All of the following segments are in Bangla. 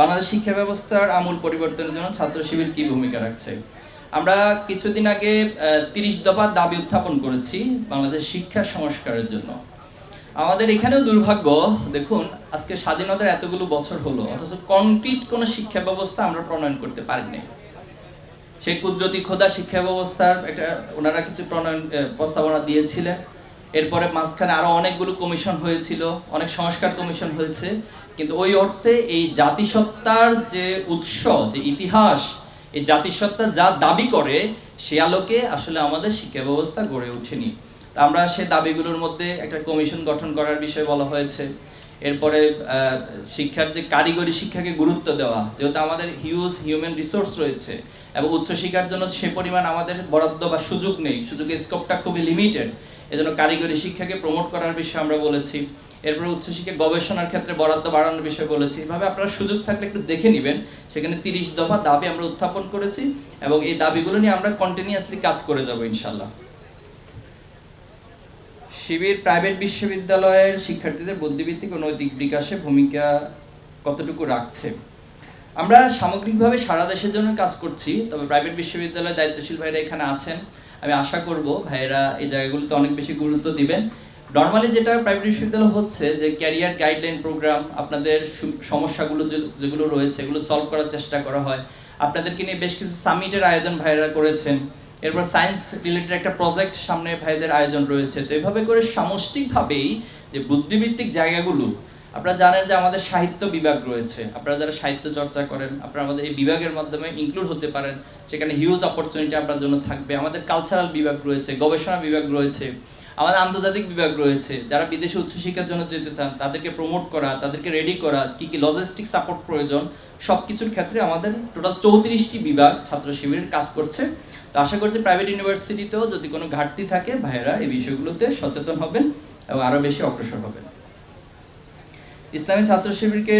বাংলাদেশ শিক্ষা ব্যবস্থার আমূল পরিবর্তনের জন্য ছাত্র শিবির কি ভূমিকা রাখছে? আমরা কিছুদিন আগে তিরিশ দফা দাবি উত্থাপন করেছি বাংলাদেশ শিক্ষা সংস্কারের জন্য। আমাদের এখানেও দুর্ভাগ্য, দেখুন, আজকে স্বাধীনতার এতগুলো বছর হলো, অথচ কংক্রিট কোনো শিক্ষা ব্যবস্থা আমরা প্রণয়ন করতে পারিনি। সেই কুদরতি খোদা শিক্ষা ব্যবস্থার একটা, ওনারা কিছু প্রণয়ন প্রস্তাবনা দিয়েছিলেন। এরপরে মাঝখানে আরও অনেকগুলো কমিশন হয়েছিল, অনেক সংস্কার কমিশন হয়েছে। কিন্তু ওই অর্থে এই জাতিসত্তার যে উৎস, যে ইতিহাস, এই জাতিসত্তা যা দাবি করে, সে আলোকে আসলে আমাদের শিক্ষা ব্যবস্থা গড়ে ওঠেনি। আমরা সে দাবিগুলোর মধ্যে একটা কমিশন গঠন করার বিষয়ে বলা হয়েছে। এরপরে শিক্ষার যে কারিগরি শিক্ষাকে গুরুত্ব দেওয়া, যেহেতু আমাদের হিউজ হিউম্যান রিসোর্স রয়েছে, এবং উচ্চশিক্ষার জন্য সে পরিমাণ আমাদের বরাদ্দ বা সুযোগ নেই। সুযোগের স্কোপটা খুবই লিমিটেড এজন্য কারিগরি শিক্ষাকে প্রমোট করার বিষয়ে আমরা বলেছি। এরপরে উচ্চশিক্ষা গবেষণার ক্ষেত্রে বরাদ্দ বাড়ানোর বিষয়ে বলেছি। এভাবে আপনারা সুযোগ থাকলে একটু দেখে নেবেন। সেখানে তিরিশ দফা দাবি আমরা উত্থাপন করেছি এবং এই দাবিগুলো নিয়ে আমরা কন্টিনিউয়াসলি কাজ করে যাব ইনশাল্লাহ শিবির প্রাইভেট বিশ্ববিদ্যালয়ের শিক্ষার্থীদের বুদ্ধিভিত্তিক ও নৈতিক বিকাশে ভূমিকা কতটুকু রাখছে? আমরা সামগ্রিকভাবে সারা দেশের জন্য কাজ করছি, তবে প্রাইভেট বিশ্ববিদ্যালয়ের দায়িত্বশীল ভাইরা এখানে আছেন। আমি আশা করব ভাইয়েরা এই জায়গাগুলোতে অনেক বেশি গুরুত্ব দিবেন। নর্মালি যেটা প্রাইভেট বিশ্ববিদ্যালয় হচ্ছে যে ক্যারিয়ার গাইডলাইন প্রোগ্রাম আপনাদের সমস্যাগুলো যেগুলো রয়েছে এগুলো সলভ করার চেষ্টা করা হয়। আপনাদেরকে নিয়ে বেশ কিছু সামিটের আয়োজন ভাইয়েরা করেছেন। এরপর সায়েন্স রিলেটেড একটা প্রজেক্ট সামনে ভাইদের আয়োজন রয়েছে। তো এভাবে করে সামষ্টিকভাবেই যে বুদ্ধিভিত্তিক জায়গাগুলো আপনারা জানেন যে আমাদের সাহিত্য বিভাগ রয়েছে। আপনারা যারা সাহিত্য চর্চা করেন, আপনারা আমাদের এই বিভাগের মাধ্যমে ইনক্লুড হতে পারেন। সেখানে হিউজ অপরচুনিটি আপনার জন্য থাকবে। আমাদের কালচারাল বিভাগ রয়েছে, গবেষণা বিভাগ রয়েছে, আমাদের আন্তর্জাতিক বিভাগ রয়েছে। যারা বিদেশে উচ্চশিক্ষার জন্য যেতে চান, তাদেরকে প্রমোট করা, তাদেরকে রেডি করা, কি কি লজিস্টিক সাপোর্ট প্রয়োজন সব কিছুর ক্ষেত্রে আমাদের টোটাল চৌত্রিশটি বিভাগ ছাত্র শিবিরের কাজ করছে। তো আশা করছি প্রাইভেট ইউনিভার্সিটিতেও যদি কোনো ঘাটতি থাকে, ভাইয়েরা এই বিষয়গুলোতে সচেতন হবেন এবং আরও বেশি অগ্রসর হবেন। ইসলামী ছাত্র শিবিরকে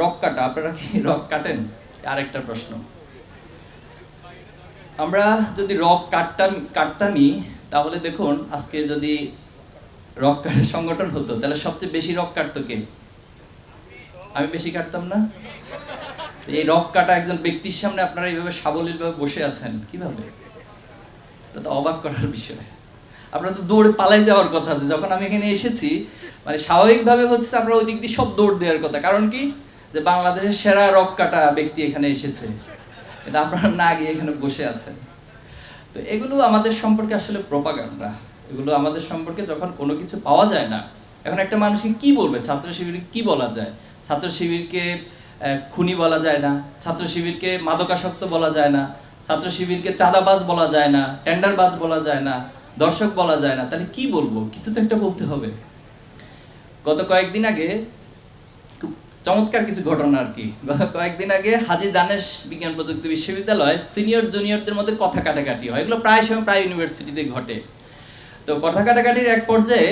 রক কাটা, আপনারা কি রক কাটেন? আরেকটা প্রশ্ন। আমরা যদি রক কাটতাম, কাটতামই, তাহলে দেখুন, আজকে যদি রক কাটার সংগঠন হতো, তাহলে সবচেয়ে বেশি রক কাটতো কে? আমি বেশি কাটতাম না? এই রক কাটা একজন ব্যক্তির সামনে আপনারা এইভাবে সাবলীলভাবে বসে আছেন, কীভাবে? এটা তো অবাক করার বিষয়। আপনারা তো দৌড়ে পালাই যাওয়ার কথা আছে। যখন আমি এখানে এসেছি মানে স্বাভাবিকভাবে হচ্ছে আমরা ওই দিক দিয়ে সব দৌড় দেওয়ার কথা। কারণ কি? যে বাংলাদেশের সেরা রক কাটা ব্যক্তি এখানে এসেছে। এটা আপনারা না গিয়ে এখানে বসে আছেন। তো এগুলো আমাদের সম্পর্কে আসলে প্রপাগান্ডা এগুলো আমাদের সম্পর্কে যখন কোনো কিছু পাওয়া যায় না, এখন একটা মানুষকে কি বলবে? ছাত্র শিবিরকে কি বলা যায়? ছাত্র শিবিরকে খুনি বলা যায় না। ছাত্র শিবিরকে মাদকাসক্ত বলা যায় না। ছাত্র শিবিরকে চাঁদাবাজ বলা যায় না। টেন্ডারবাজ বলা যায় না। দর্শক বলা যায় না। তাহলে কি বলব? কিছু তো একটা বলতে হবে। গত কয়েকদিন আগে চমৎকার কিছু ঘটনা আর কি। গত কয়েকদিন আগে হাজি দানেশ বিজ্ঞান প্রযুক্তি বিশ্ববিদ্যালয় সিনিয়র জুনিয়রদের মধ্যে কথা কাটাকাটি হয়। এগুলো প্রায় সময় প্রায় ইউনিভার্সিটিতে ঘটে। তো কথা কাটাকাটির এক পর্যায়ে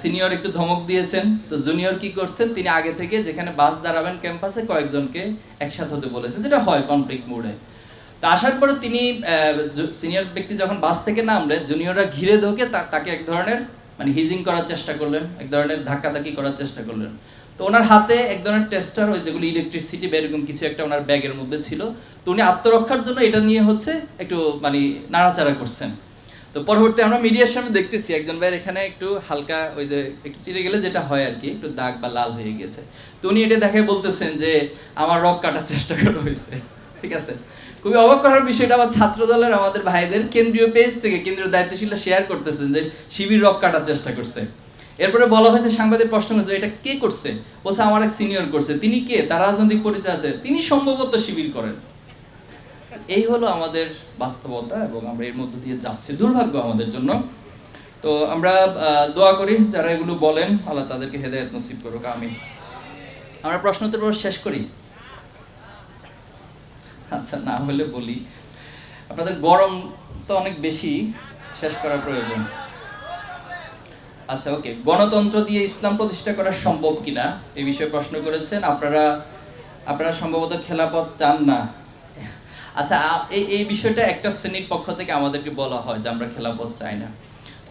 সিনিয়র একটু ধমক দিয়েছেন। তো জুনিয়র কি করছেন? তিনি আগে থেকে যেখানে বাস দাঁড়াবেন ক্যাম্পাসে কয়েকজনকে একসাথে হতে বলেছেন, যেটা হয় কনফ্লিক্ট মোডে তো আসার পরে তিনি সিনিয়র ব্যক্তি যখন বাস থেকে নামলেন জুনিয়ররা ঘিরে ধোকে তাকে এক ধরনের মানে হিজিং করার চেষ্টা করলেন, এক ধরনের ধাক্কাধাক্কি করার চেষ্টা করলেন। তো ওনার হাতে এক ধরনের টেস্টার ওই যেগুলো ইলেকট্রিসিটি বা এরকম কিছু একটা ওনার ব্যাগের মধ্যে ছিল। তো উনি আত্মরক্ষার জন্য এটা নিয়ে হচ্ছে একটু মানে নাড়াচাড়া করছেন। তো পরবর্তী আমরা মিডিয়ার সামনে দেখতেছি, একজন ভাইয়ের এখানে একটু হালকা ওই যে একটু চিড়ে গেলে যেটা হয় আর কি, একটু দাগ বা লাল হয়ে গেছে। তো উনি এটা দেখে বলতেছেন যে, আমার রক কাটার চেষ্টা করা হয়েছে। ঠিক আছে? খুবই অবাক করার বিষয়টা আবার ছাত্র দলের আমাদের ভাইদের কেন্দ্রীয় পেজ থেকে কেন্দ্রীয় দায়িত্বশীলরা শেয়ার করতেছেন যে শিবির রক কাটার চেষ্টা করছে। এরপরে বলা হয়েছে সাংবাদিক প্রশ্ন করেছে, এটা কে করছে? বলছে, আমার এক সিনিয়র করছে। তিনি কে? তার রাজনৈতিক পরিচয় আছে। তিনি সম্ভবত শিবির করেন। এই হলো আমাদের বাস্তবতা এবং আমরা এর মধ্য দিয়ে যাচ্ছি। দুর্ভাগ্য আমাদের জন্য। তো আমরা দোয়া করি যারা এগুলো বলেন, আল্লাহ তাদেরকে হেদায়ত নসিব করুক। আমি আমরা প্রশ্ন উত্তর পর্ব শেষ করি। আচ্ছা না হলে বলি। আপনাদের গরম তো অনেক বেশি, শেষ করা প্রয়োজন। আচ্ছা ওকে। গণতন্ত্র দিয়ে ইসলাম প্রতিষ্ঠা করা সম্ভব কিনা এই বিষয়ে প্রশ্ন করেছেন। আপনারা আপনারা সম্ভবত খেলাপথ চান না। আচ্ছা এই এই বিষয়টা একটা শ্রেণির পক্ষ থেকে আমাদেরকে বলা হয় যে আমরা খেলাপথ চাই না।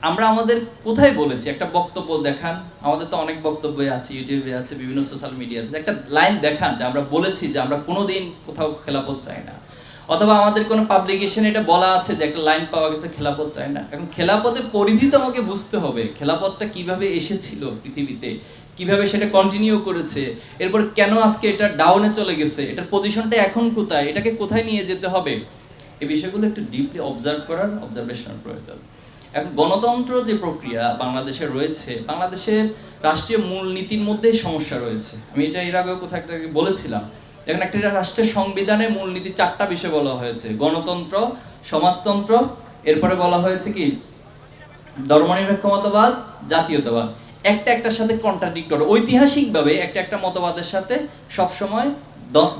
আমরা আমাদের কোথায় বলেছি? একটা বক্তব্য দেখান। আমাদের তো অনেক বক্তব্য আছে, ইউটিউবে আছে, বিভিন্ন সোশ্যাল মিডিয়াতে একটা লাইন দেখান যে আমরা বলেছি যে আমরা কোনোদিন কোথাও খেলাপথ চাই না। অথবা আমাদের কোনো পাবলিকেশনে এটা বলা আছে যে একটা লাইন পাওয়া গেছে খেলাপথ চাই না। এখন খেলাপথের পরিধি তো আমাকে বুঝতে হবে। খেলাপথটা কীভাবে এসেছিল পৃথিবীতে? কীভাবে সেটা কন্টিনিউ করেছে? এরপর কেন আজকে এটা ডাউনে চলে গেছে? এটার পজিশনটা এখন কোথায়? এটাকে কোথায় নিয়ে যেতে হবে? এই বিষয়গুলো একটু ডিপলি অবজার্ভ করার অবজারভেশনের প্রয়োজন। এখন গণতন্ত্র যে প্রক্রিয়া বাংলাদেশে রয়েছে বাংলাদেশের রাষ্ট্রীয় মূলনীতির মধ্যেই সমস্যা রয়েছে। আমি এটা এর আগেও কোথাও একটা বলেছিলাম। এখন একটা রাষ্ট্রের সংবিধানে মূলনীতি চারটা বিষয় বলা হয়েছে। গণতন্ত্র, সমাজতন্ত্র, এরপরে বলা হয়েছে কি? ধর্মনিরপেক্ষ মতবাদ জাতীয়তাবাদ। একটা একটার সাথে কন্ট্রাডিক্টর ঐতিহাসিকভাবে একটা একটা মতবাদের সাথে সবসময়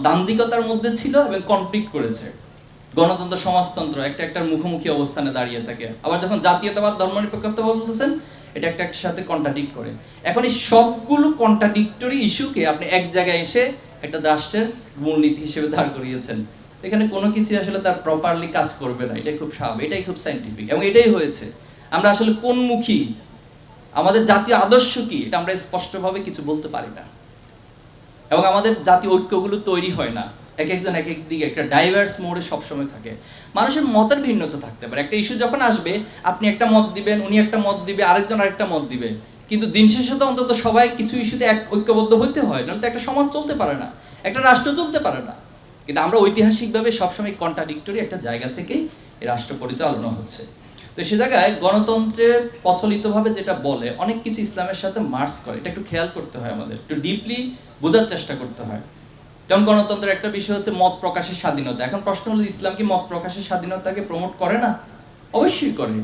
দান্দিকতার মধ্যে ছিল এবং কনফ্লিক্ট করেছে। গণতন্ত্র, সমাজতন্ত্র, একটা একটার মুখোমুখি অবস্থানে দাঁড়িয়ে থাকে। আবার যখন জাতীয়তাবাদ ধর্মনিরপেক্ষতা বলতেছেন, এটা একটা সাথে কন্ট্রাডিক্ট করে। এখন এই সবগুলো কন্ট্রাডিক্টরি ইস্যুকে আপনি এক জায়গায় এসে একটা রাষ্ট্রের মূলনীতি হিসেবে দাঁড় করিয়েছেন। এখানে কোনো কিছু আসলে তার প্রপারলি কাজ করবে না। এটাই খুব স্বাভাবিক, এটাই খুব সাইন্টিফিক এবং এটাই হয়েছে। আমরা আসলে কোনমুখী? আমাদের জাতীয় আদর্শ কি? এটা আমরা স্পষ্টভাবে কিছু বলতে পারি না। এবং আমাদের জাতীয় ঐক্যগুলো তৈরি হয় না। এক একজন এক এক দিকে, একটা ডাইভার্স মোডে সবসময় থাকে। মানুষের মতের ভিন্নতা থাকতে পারে। একটা ইস্যু যখন আসবে, আপনি একটা মত দিবেন, উনি একটা মত দিবে, আরেকজন আরেকটা মত দিবে। কিন্তু দিন শেষে তো অন্তত সবাই কিছু ইস্যুতে এক, ঐক্যবদ্ধ হইতে হয়, নাহলে তো একটা সমাজ চলতে পারে না, একটা রাষ্ট্র চলতে পারে না। কিন্তু আমরা ঐতিহাসিকভাবে সবসময় কন্ট্রাডিক্টরি একটা জায়গা থেকেই রাষ্ট্র পরিচালনা হচ্ছে। তো সে জায়গায় গণতন্ত্রের প্রচলিতভাবে যেটা বলে, অনেক কিছু ইসলামের সাথে মার্চ করে। এটা একটু খেয়াল করতে হয় আমাদের, একটু ডিপলি বোঝার চেষ্টা করতে হয়। যেমন গণতন্ত্রের একটা বিষয় হচ্ছে মত প্রকাশের স্বাধীনতা। এখন প্রশ্ন হলো, ইসলাম কি মত প্রকাশের স্বাধীনতাকে প্রমোট করে না? অবশ্যই করে।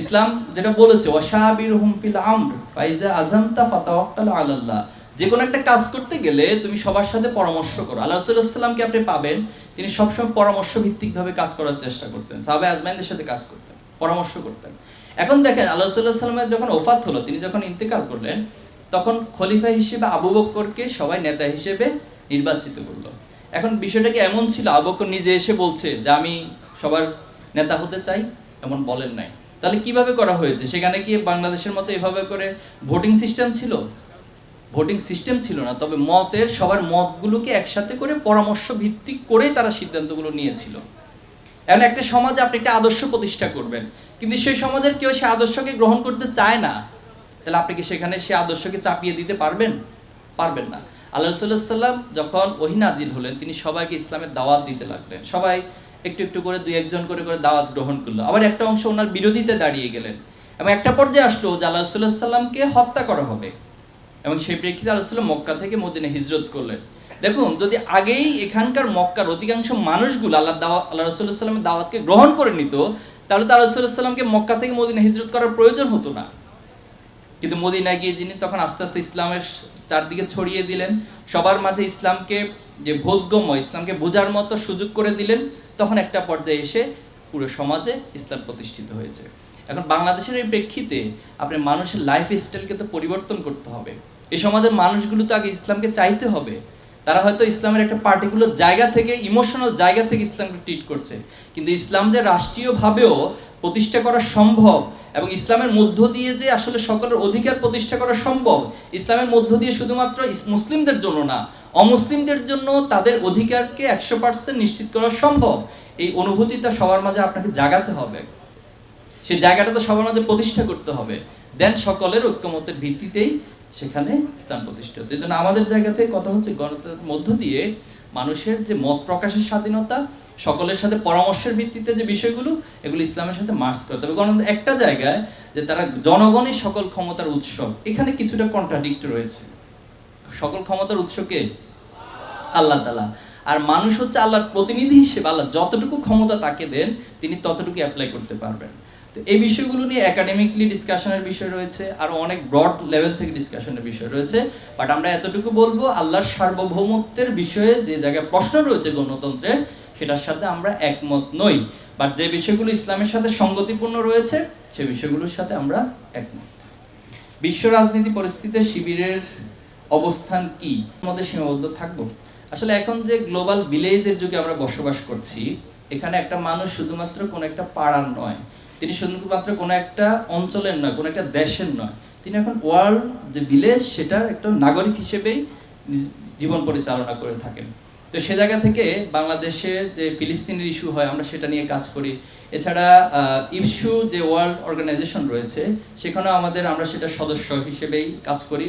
ইসলাম যেটা বলেছে ওয়াশাবির হুম ফিল আমর, ফাইজা আলাল্লাহ। যে কোনো একটা কাজ করতে গেলে তুমি সবার সাথে পরামর্শ করো। আল্লাহ সাল্লামকে আপনি পাবেন? তিনি সবসময় পরামর্শ ভিত্তিক ভাবে কাজ করার চেষ্টা করতেন। সাহাবে আজমাইনদের সাথে কাজ করতেন, পরামর্শ করতেন। এখন দেখেন, আল্লাহ সাল্লামের যখন ওফাত হলো, তিনি যখন ইন্তেকাল করলেন, তখন খলিফা হিসেবে আবু বক্করকে সবাই নেতা হিসেবে নির্বাচিত করল। এখন বিষয়টা কি এমন ছিল? আবু নিজে এসে বলছে যে, আমি সবার নেতা হতে চাই এমন বলেন নাই। তাহলে কীভাবে করা হয়েছে? সেখানে কি বাংলাদেশের মতো এভাবে করে ভোটিং সিস্টেম ছিল? ভোটিং সিস্টেম ছিল না, তবে মতের, সবার মতগুলোকে একসাথে করে পরামর্শ ভিত্তিক করে তারা সিদ্ধান্তগুলো নিয়েছিল। এখন একটা সমাজে আপনি একটা আদর্শ প্রতিষ্ঠা করবেন, কিন্তু সেই সমাজের কেউ সে আদর্শকে গ্রহণ করতে চায় না। তাহলে আপনি কি সেখানে সে আদর্শকে চাপিয়ে দিতে পারবেন? পারবেন না। আল্লাহ রসুল্লাহ সাল্লাম যখন ওহিনাজিল হলেন, তিনি সবাইকে ইসলামের দাওয়াত দিতে লাগলেন। সবাই একটু একটু করে, দুই একজন করে করে দাওয়াত গ্রহণ করল। আবার একটা অংশ ওনার বিরোধিতে দাঁড়িয়ে গেলেন এবং একটা পর্যায়ে আসলো যে আল্লাহ রসুল্লাহ সাল্লামকে হত্যা করা হবে। এবং সেই প্রেক্ষিতে আল্লাহ মক্কা থেকে মদিনে হিজরত করলেন। দেখুন, যদি আগেই এখানকার মক্কার অধিকাংশ মানুষগুলো আল্লাহ দাওয়া, আল্লাহ রসুল্লাহ সাল্লামের দাওয়াতকে গ্রহণ করে নিত, তাহলে তো আল্লাহ সাল্লামকে মক্কা থেকে মদিনে হিজরত করার প্রয়োজন হতো না। কিন্তু মদিনায় গিয়ে যিনি তখন আস্তে আস্তে ইসলামের চারদিকে ছড়িয়ে দিলেন, সবার মাঝে ইসলামকে যে বোধগম্য ইসলামকে বোঝার মতো সুযোগ করে দিলেন, তখন একটা পর্যায়ে এসে পুরো সমাজে ইসলাম প্রতিষ্ঠিত হয়েছে। এখন বাংলাদেশের এই প্রেক্ষিতে আপনার মানুষের লাইফ স্টাইলকে তো পরিবর্তন করতে হবে। এই সমাজের মানুষগুলো তো আগে ইসলামকে চাইতে হবে। তারা হয়তো ইসলামের একটা পার্টিকুলার জায়গা থেকে ইমোশনাল জায়গা থেকে ইসলামকে ট্রিট করছে। কিন্তু ইসলাম যে রাষ্ট্রীয়ভাবেও প্রতিষ্ঠা করা সম্ভব এবং ইসলামের মধ্য দিয়ে যে আসলে সকলের অধিকার প্রতিষ্ঠা করা সম্ভব, ইসলামের মধ্য দিয়ে শুধুমাত্র মুসলিমদের জন্য না, অমুসলিমদের জন্য তাদের অধিকারকে একশো পার্সেন্ট নিশ্চিত করা সম্ভব। এই অনুভূতিটা সবার মাঝে আপনাকে জাগাতে হবে। সে জায়গাটা তো সবার মাঝে প্রতিষ্ঠা করতে হবে। দেন সকলের ঐক্যমতের ভিত্তিতেই সেখানে ইসলাম প্রতিষ্ঠা প্রতিষ্ঠিত এই জন্য আমাদের জায়গাতে কথা হচ্ছে গণতন্ত্রের মধ্য দিয়ে মানুষের যে মত প্রকাশের স্বাধীনতা সকলের সাথে পরামর্শের ভিত্তিতে যে বিষয়গুলো, এগুলো ইসলামের সাথে মার্চ করতে হবে কারণ একটা জায়গায় যে তারা জনগণের সকল ক্ষমতার উৎসব এখানে কিছুটা কন্ট্রাডিক্ট রয়েছে। সকল ক্ষমতার উৎসকে আল্লাহ তালা আর মানুষ হচ্ছে আল্লাহর প্রতিনিধি হিসেবে, আল্লাহ যতটুকু ক্ষমতা তাকে দেন, তিনি ততটুকু অ্যাপ্লাই করতে পারবেন। তো এই বিষয়গুলো নিয়ে একাডেমিকলি ডিসকাশনের বিষয় রয়েছে, আর অনেক ব্রড লেভেল থেকে ডিসকাশনের বিষয় রয়েছে। বাট আমরা এতটুকু বলব, আল্লাহর সার্বভৌমত্বের বিষয়ে যে জায়গায় প্রশ্ন রয়েছে গণতন্ত্রের সেটার সাথে আমরা একমত নই। বাট যে বিষয়গুলো ইসলামের সাথে সঙ্গতিপূর্ণ রয়েছে, সে বিষয়গুলোর সাথে আমরা একমত। বিশ্ব রাজনীতি পরিস্থিতিতে শিবিরের অবস্থান কি? আমাদের সীমাবদ্ধ থাকব? আসলে এখন যে গ্লোবাল ভিলেজের যুগে আমরা বসবাস করছি, এখানে একটা মানুষ শুধুমাত্র কোন একটা পাড়ার নয়। তিনি শুধুমাত্র কোনো একটা অঞ্চলের নয়, কোনো একটা দেশের নয়। তিনি এখন ওয়ার্ল্ড যে ভিলেজ, সেটার একটা নাগরিক হিসেবেই জীবন পরিচালনা করে থাকেন। তো সে জায়গা থেকে বাংলাদেশে যে ফিলিস্তিনের ইস্যু হয়, আমরা সেটা নিয়ে কাজ করি। এছাড়া ইস্যু যে ওয়ার্ল্ড অর্গানাইজেশন রয়েছে, সেখানেও আমাদের আমরা সেটা সদস্য হিসেবেই কাজ করি।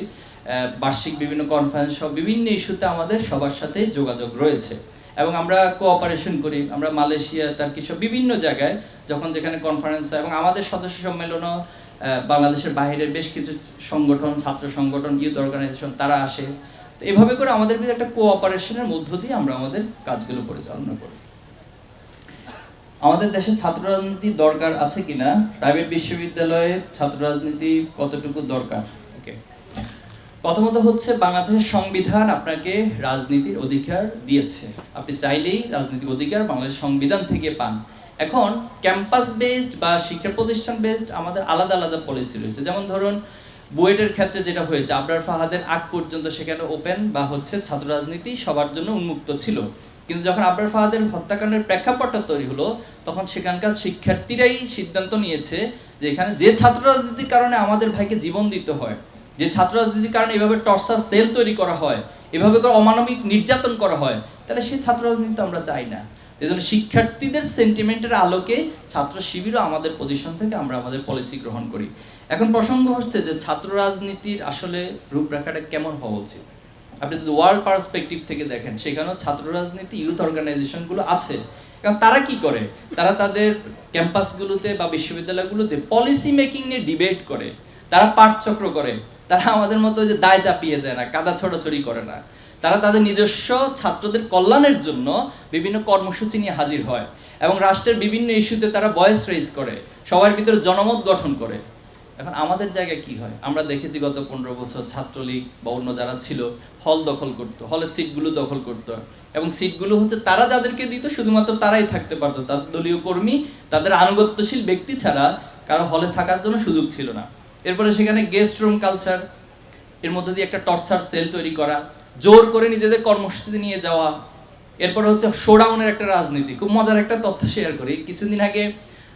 বার্ষিক বিভিন্ন কনফারেন্স সব বিভিন্ন ইস্যুতে আমাদের সবার সাথে যোগাযোগ রয়েছে। এবং আমরা কোঅপারেশন করি। আমরা মালয়েশিয়া তার কিছু বিভিন্ন জায়গায় যখন যেখানে কনফারেন্স হয় এবং আমাদের সদস্য সম্মেলনও বাংলাদেশের বাইরের বেশ কিছু সংগঠন, ছাত্র সংগঠন ইউথ অর্গানাইজেশন তারা আসে। তো এভাবে করে আমাদের ভিতরে একটা কোঅপারেশনের মধ্য দিয়ে আমরা আমাদের কাজগুলো পরিচালনা করি। আমাদের দেশে ছাত্র রাজনীতি দরকার আছে কিনা? প্রাইভেট বিশ্ববিদ্যালয়ে ছাত্র রাজনীতি কতটুকু দরকার? ওকে প্রথমত হচ্ছে বাংলাদেশের সংবিধান আপনাকে রাজনীতির অধিকার দিয়েছে। আপনি চাইলেই রাজনৈতিক অধিকার বাংলাদেশ সংবিধান থেকে পান। এখন ক্যাম্পাস বেসড বা শিক্ষা প্রতিষ্ঠান বেসড আমাদের আলাদা আলাদা পলিসি রয়েছে। যেমন ধরুন বুয়েটের ক্ষেত্রে যেটা হয়েছে, আবরার ফাহাদের আগ পর্যন্ত সেখানে ওপেন বা হচ্ছে ছাত্র রাজনীতি সবার জন্য উন্মুক্ত ছিল। কিন্তু যখন আবরার ফাহাদের হত্যাকাণ্ডের প্রেক্ষাপটটা তৈরি হলো, তখন সেখানকার শিক্ষার্থীরাই সিদ্ধান্ত নিয়েছে যে এখানে যে ছাত্র রাজনীতির কারণে আমাদের ভাইকে জীবন দিতে হয়, যে ছাত্র রাজনীতির কারণে এভাবে টর্চার সেল তৈরি করা হয়, এভাবে করে অমানবিক নির্যাতন করা হয়, তাহলে সেই ছাত্র রাজনীতি আমরা চাই না। এই জন্য শিক্ষার্থীদের সেন্টিমেন্টের আলোকে ছাত্র শিবিরও আমাদের পজিশন থেকে আমরা আমাদের পলিসি গ্রহণ করি। এখন প্রসঙ্গ হচ্ছে যে ছাত্র রাজনীতির আসলে রূপরেখাটা কেমন হওয়া উচিত? আপনি যদি ওয়ার্ল্ড পার্সপেক্টিভ থেকে দেখেন, সেখানেও ছাত্র রাজনীতি ইউথ অর্গানাইজেশনগুলো আছে। কারণ তারা কি করে? তারা তাদের ক্যাম্পাসগুলোতে বা বিশ্ববিদ্যালয়গুলোতে পলিসি মেকিং নিয়ে ডিবেট করে। তারা পাঠচক্র করে। তারা আমাদের মতো যে দায় চাপিয়ে দেয় না, কাদা ছড়াছড়ি করে না। তারা তাদের নিজস্ব ছাত্রদের কল্যাণের জন্য বিভিন্ন কর্মসূচি নিয়ে হাজির হয়। এবং রাষ্ট্রের বিভিন্ন ইস্যুতে তারা ভয়েস রেজ করে। সবার ভিতরে জনমত গঠন করে। এখন আমাদের জায়গায় কি হয়? আমরা দেখেছি গত পনেরো বছর ছাত্রলীগ বা অন্য যারা ছিল, হল দখল করতো হলের সিটগুলো দখল করতো। এবং সিটগুলো হচ্ছে তারা যাদেরকে দিত, শুধুমাত্র তারাই থাকতে পারতো। তাদের দলীয় কর্মী, তাদের আনুগত্যশীল ব্যক্তি ছাড়া কারও হলে থাকার জন্য সুযোগ ছিল না। এরপরে সেখানে গেস্ট রুম কালচার এর মধ্যে দিয়ে একটা টর্চার সেল তৈরি করা, জোর করে নিজেদের কর্মসূচি নিয়ে যাওয়া। এরপরে হচ্ছে শোডাউনের একটা রাজনীতি, খুব মজার একটা তথ্য শেয়ার করি। কিছুদিন আগে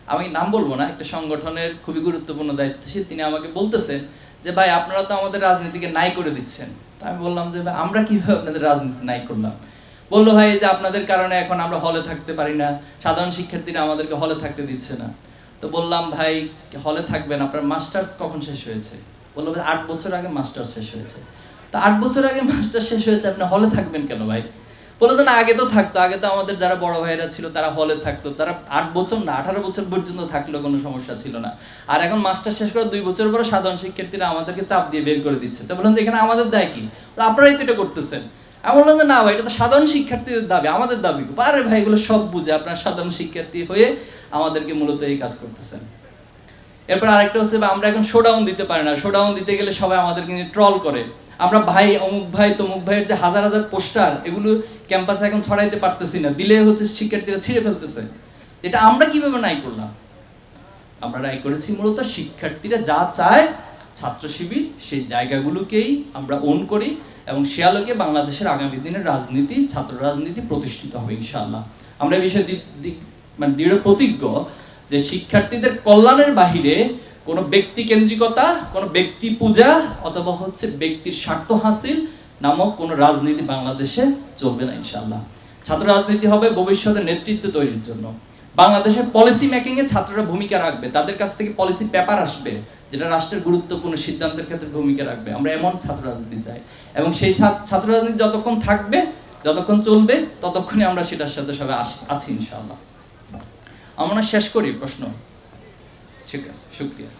আমি নাম বলব না, একটা সংগঠনের খুবই গুরুত্বপূর্ণ দায়িত্বশীল তিনি আমাকে বলতেছেন যে, ভাই, আপনারা তো আমাদের রাজনীতিকে নাই করে দিচ্ছেন। তা আমি বললাম যে, ভাই, আমরা কীভাবে আপনাদের রাজনীতি নাই করলাম? বলল, ভাই যে আপনাদের কারণে এখন আমরা হলে থাকতে পারি না, সাধারণ শিক্ষার্থীরা আমাদেরকে হলে থাকতে দিচ্ছে না। তো বললাম, ভাই, হলে থাকবেন, আপনার মাস্টার্স কখন শেষ হয়েছে? বলল, ভাই, আট বছর আগে মাস্টার্স শেষ হয়েছে। তা আট বছর আগে মাস্টার শেষ হয়েছে, আপনি হলে থাকবেন কেন, ভাই? বলে যে না, আগে তো থাকতো, আগে তো আমাদের যারা বড় ভাইরা ছিল, তারা হলে থাকতো। তারা আট বছর না, আঠারো বছর পর্যন্ত থাকলেও কোনো সমস্যা ছিল না। আর এখন মাস্টার শেষ করে দুই বছর পরে সাধারণ শিক্ষার্থীরা আমাদেরকে চাপ দিয়ে বের করে দিচ্ছে। তো বললাম এখানে আমাদের দায় কি? আপনারাই তো এটা করতেছেন। আমি বললাম যে, না ভাই, এটা তো সাধারণ শিক্ষার্থীদের দাবি, আমাদের দাবি আরে ভাই, এগুলো সব বুঝে আপনার সাধারণ শিক্ষার্থী হয়ে আমাদেরকে মূলত এই কাজ করতেছেন। এরপর আরেকটা হচ্ছে, আমরা এখন শোডাউন দিতে পারি না। শোডাউন দিতে গেলে সবাই আমাদেরকে নিয়ে ট্রল করে। আমরা ভাই, অমুক ভাই, তমুক ভাইয়ের যে হাজার হাজার পোস্টার, এগুলো ক্যাম্পাসে এখন ছড়াইতে পারতেছি না। দিলে হচ্ছে শিক্ষার্থীরা ছিঁড়ে ফেলতেছে। এটা আমরা কীভাবে নাই করলাম? আমরা রায় করেছি মূলত শিক্ষার্থীরা যা চায়, ছাত্র শিবির, সেই জায়গাগুলোকেই আমরা ওন করি এবং সে আলোকে বাংলাদেশের আগামী দিনের রাজনীতি, ছাত্র রাজনীতি প্রতিষ্ঠিত হবে, ইনশাআল্লাহ। আমরা এই বিষয়ে মানে দৃঢ় প্রতিজ্ঞ যে শিক্ষার্থীদের কল্যাণের বাহিরে কোনো ব্যক্তি কেন্দ্রিকতা, কোনো ব্যক্তি পূজা অথবা হচ্ছে ব্যক্তির স্বার্থ হাসিল নামক কোনো রাজনীতি বাংলাদেশে চলবে না, ইনশাআল্লাহ। ছাত্র রাজনীতি হবে ভবিষ্যতের নেতৃত্ব তৈরির জন্য। বাংলাদেশের পলিসি মেকিং এ ছাত্ররা ভূমিকা রাখবে। তাদের কাছ থেকে পলিসি পেপার আসবে, যেটা রাষ্ট্রের গুরুত্বপূর্ণ সিদ্ধান্তের ক্ষেত্রে ভূমিকা রাখবে। আমরা এমন ছাত্র রাজনীতি চাই। এবং সেই ছাত্র- রাজনীতি যতক্ষণ থাকবে, যতক্ষণ চলবে ততক্ষণে আমরা সেটার সাথে সবাই আছি, ইনশাআল্লাহ। আমরা শেষ করি প্রশ্ন। ঠিক আছে, শুক্রিয়া।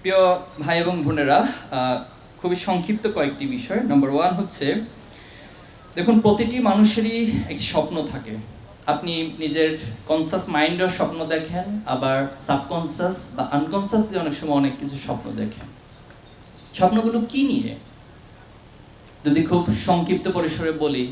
প্রিয় ভাই এবং বোনেরা খুবই সংক্ষিপ্ত কয়েকটি বিষয়। নাম্বার ওয়ান হচ্ছে, দেখুন, প্রতিটি মানুষেরই একটি স্বপ্ন থাকে। আপনি নিজের কনসাস মাইন্ডের স্বপ্ন দেখেন, আবার সাবকনসাস বা আনকনসাসলি অনেক সময় অনেক কিছু স্বপ্ন দেখেন। স্বপ্নগুলো কি নিয়ে? যদি খুব সংক্ষিপ্ত পরিসরে বলি